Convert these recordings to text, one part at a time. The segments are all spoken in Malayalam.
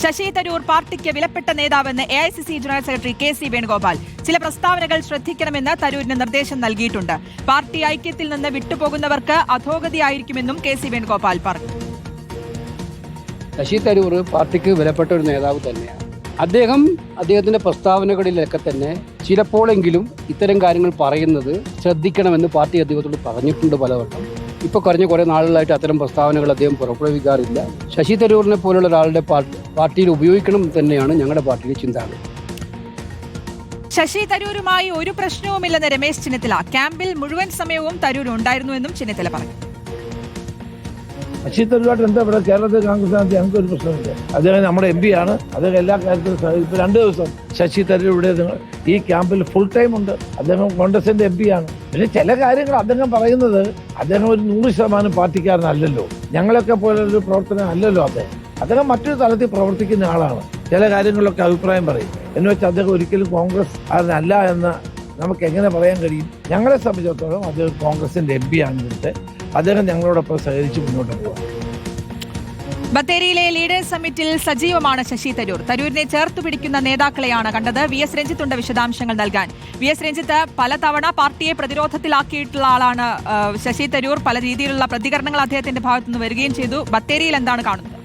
ശശി തരൂർ പാർട്ടിക്ക് വിലപ്പെട്ട നേതാവെന്ന് A I C C general secretary K C Venugopal. ചില പ്രസ്താവനകൾ ശ്രദ്ധിക്കണമെന്ന് തരൂരിന് നിർദ്ദേശം നൽകിയിട്ടുണ്ട്. പാർട്ടി ഐക്യത്തിൽ നിന്ന് വിട്ടുപോകുന്നവർക്ക് അധോഗതിയായിരിക്കുമെന്നും കെ സി വേണുഗോപാൽ പറഞ്ഞു. ശശി തരൂർ പാർട്ടിക്ക് വിലപ്പെട്ട ഒരു നേതാവ് തന്നെയാണ്. അദ്ദേഹം അദ്ദേഹത്തിന്റെ പ്രസ്താവനകളിലൊക്കെ തന്നെ ചിലപ്പോഴെങ്കിലും ഇത്തരം കാര്യങ്ങൾ പറയുന്നത് ശ്രദ്ധിക്കണമെന്ന് പാർട്ടി അദ്ദേഹത്തോട് പറഞ്ഞിട്ടുണ്ട് പലവട്ടം. ഇപ്പൊ കഴിഞ്ഞ കുറേ നാളുകളായിട്ട് അത്തരം പ്രസ്താവനകൾ അദ്ദേഹം പുറപ്പെടുവിക്കാറില്ല. ശശി തരൂറിനെ പോലുള്ള ഒരാളുടെ പാർട്ടിയിൽ ഉപയോഗിക്കണം തന്നെയാണ് ഞങ്ങളുടെ പാർട്ടിയുടെ ചിന്താഗതി. ശശി തരൂരുമായി ഒരു പ്രശ്നവുമില്ലെന്ന് രമേശ് ചെന്നിത്തല. ക്യാമ്പിൽ മുഴുവൻ സമയവും തരൂർ ഉണ്ടായിരുന്നുവെന്നും ചെന്നിത്തല പറഞ്ഞു. ശശി തരൂരായിട്ട് എന്താ ഇവിടെ കേരളത്തിൽ കോൺഗ്രസ് സ്ഥാനത്ത് ഞങ്ങൾക്ക് ഒരു പ്രശ്നമില്ല അദ്ദേഹം നമ്മുടെ എം പി ആണ്. അദ്ദേഹം എല്ലാ കാര്യത്തിലും ഇപ്പോൾ ഇപ്പൊ രണ്ട് ദിവസം ശശി തരൂർ ഇവിടെ ഈ ക്യാമ്പിൽ ഫുൾ ടൈം ഉണ്ട്. അദ്ദേഹം കോൺഗ്രസിന്റെ എം പി ആണ്. പിന്നെ ചില കാര്യങ്ങൾ അദ്ദേഹം പറയുന്നത് അദ്ദേഹം ഒരു നൂറ് ശതമാനം പാർട്ടിക്കാരനല്ലല്ലോ. ഞങ്ങളൊക്കെ പോലൊരു പ്രവർത്തനം അല്ലല്ലോ അദ്ദേഹം. അദ്ദേഹം മറ്റൊരു തലത്തിൽ പ്രവർത്തിക്കുന്ന ആളാണ്. ചില കാര്യങ്ങളിലൊക്കെ അഭിപ്രായം പറയും. എന്ന് വെച്ചാൽ അദ്ദേഹം ഒരിക്കലും കോൺഗ്രസ് അല്ല എന്ന് നമുക്ക് എങ്ങനെ പറയാൻ കഴിയും? ഞങ്ങളെ സംബന്ധിച്ചിടത്തോളം അദ്ദേഹം കോൺഗ്രസിന്റെ എം പി ആണ് ഇവിടുത്തെ. അദ്ദേഹം ഞങ്ങളോടൊപ്പം സഹകരിച്ച് മുന്നോട്ട് പോകും ബത്തേരിയിലെ ലീഡേഴ്സ് സമ്മിറ്റിൽ സജീവമാണ് ശശി തരൂർ. തരൂരിനെ ചേർത്തു പിടിക്കുന്ന നേതാക്കളെയാണ് കണ്ടത്. വി എസ് രഞ്ജിത്തുണ്ട് വിശദാംശങ്ങൾ നൽകാൻ. വി എസ് രഞ്ജിത്ത് പലതവണ പാർട്ടിയെ പ്രതിരോധത്തിലാക്കിയിട്ടുള്ള ആളാണ് ശശി തരൂർ. പല രീതിയിലുള്ള പ്രതികരണങ്ങൾ അദ്ദേഹത്തിന്റെ ഭാഗത്തുനിന്ന് വരികയും ചെയ്തു. ബത്തേരിയിൽ എന്താണ് കാണുന്നത്?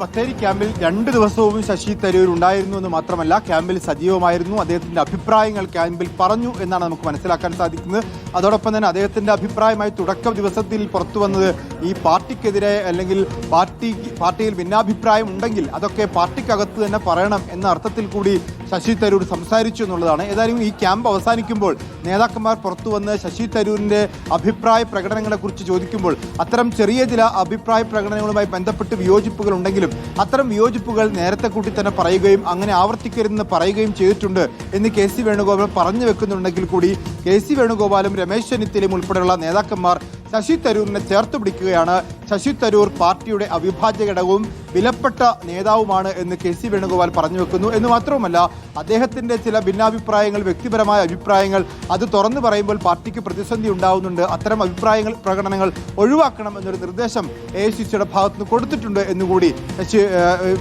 ബത്തേരി ക്യാമ്പിൽ രണ്ട് ദിവസവും ശശി തരൂർ ഉണ്ടായിരുന്നു എന്ന് മാത്രമല്ല ക്യാമ്പിൽ സജീവമായിരുന്നു. അദ്ദേഹത്തിന്റെ അഭിപ്രായങ്ങൾ ക്യാമ്പിൽ പറഞ്ഞു എന്നാണ് നമുക്ക് മനസ്സിലാക്കാൻ സാധിക്കുന്നത്. അതോടൊപ്പം തന്നെ അദ്ദേഹത്തിന്റെ അഭിപ്രായമായി തുടക്ക ദിവസത്തിൽ പുറത്തു വന്നത് ഈ പാർട്ടിക്കെതിരെ അല്ലെങ്കിൽ പാർട്ടി പാർട്ടിയിൽ ഭിന്നാഭിപ്രായം ഉണ്ടെങ്കിൽ അതൊക്കെ പാർട്ടിക്കകത്ത് തന്നെ പറയണം എന്ന അർത്ഥത്തിൽ കൂടി ശശി തരൂർ സംസാരിച്ചു എന്നുള്ളതാണ്. ഏതായാലും ഈ ക്യാമ്പ് അവസാനിക്കുമ്പോൾ നേതാക്കന്മാർ പുറത്തു വന്ന് ശശി തരൂരിന്റെ അഭിപ്രായ പ്രകടനങ്ങളെക്കുറിച്ച് ചോദിക്കുമ്പോൾ അത്തരം ചെറിയ ചില അഭിപ്രായ പ്രകടനങ്ങളുമായി ബന്ധപ്പെട്ട് വിയോജിപ്പുകൾ ഉണ്ടെങ്കിലും അത്തരം വിയോജിപ്പുകൾ നേരത്തെ കൂട്ടി തന്നെ പറയുകയും അങ്ങനെ ആവർത്തിക്കരുതെന്ന് പറയുകയും ചെയ്തിട്ടുണ്ട് എന്ന് കെ സി വേണുഗോപാൽ പറഞ്ഞു വെക്കുന്നുണ്ടെങ്കിൽ കൂടി കെ സി വേണുഗോപാലും രമേശ് ചെന്നിത്തലയും ഉൾപ്പെടെയുള്ള നേതാക്കന്മാർ ശശി തരൂരിനെ ചേർത്ത് പിടിക്കുകയാണ്. ശശി തരൂർ പാർട്ടിയുടെ അവിഭാജ്യ ഘടകവും വിലപ്പെട്ട നേതാവുമാണ് എന്ന് കെ സി വേണുഗോപാൽ പറഞ്ഞു വെക്കുന്നു. എന്ന് മാത്രവുമല്ല അദ്ദേഹത്തിന്റെ ചില ഭിന്നാഭിപ്രായങ്ങൾ വ്യക്തിപരമായ അഭിപ്രായങ്ങൾ അത് തുറന്നു പറയുമ്പോൾ പാർട്ടിക്ക് പ്രതിസന്ധി ഉണ്ടാവുന്നുണ്ട്. അത്തരം അഭിപ്രായങ്ങൾ പ്രകടനങ്ങൾ ഒഴിവാക്കണം എന്നൊരു നിർദ്ദേശം എ ഐ സി സിയുടെ ഭാഗത്തുനിന്ന് കൊടുത്തിട്ടുണ്ട് എന്നുകൂടി ശശി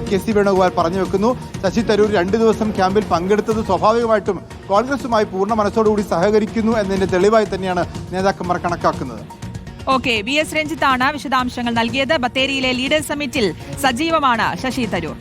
കെ സി വേണുഗോപാൽ പറഞ്ഞു വെക്കുന്നു. ശശി തരൂർ രണ്ട് ദിവസം ക്യാമ്പിൽ പങ്കെടുത്തത് സ്വാഭാവികമായിട്ടും കോൺഗ്രസുമായി പൂർണ മനസ്സോടുകൂടി സഹകരിക്കുന്നു എന്നതിന്റെ തെളിവായി തന്നെയാണ് നേതാക്കന്മാർ കണക്കാക്കുന്നത്. ഓക്കെ വി എസ് രഞ്ജിത്താണ് വിശദാംശങ്ങൾ നൽകിയത്. ബത്തേരിയിലെ ലീഡേഴ്സ് സമ്മിറ്റിൽ സജീവമാണ് ശശി തരൂർ.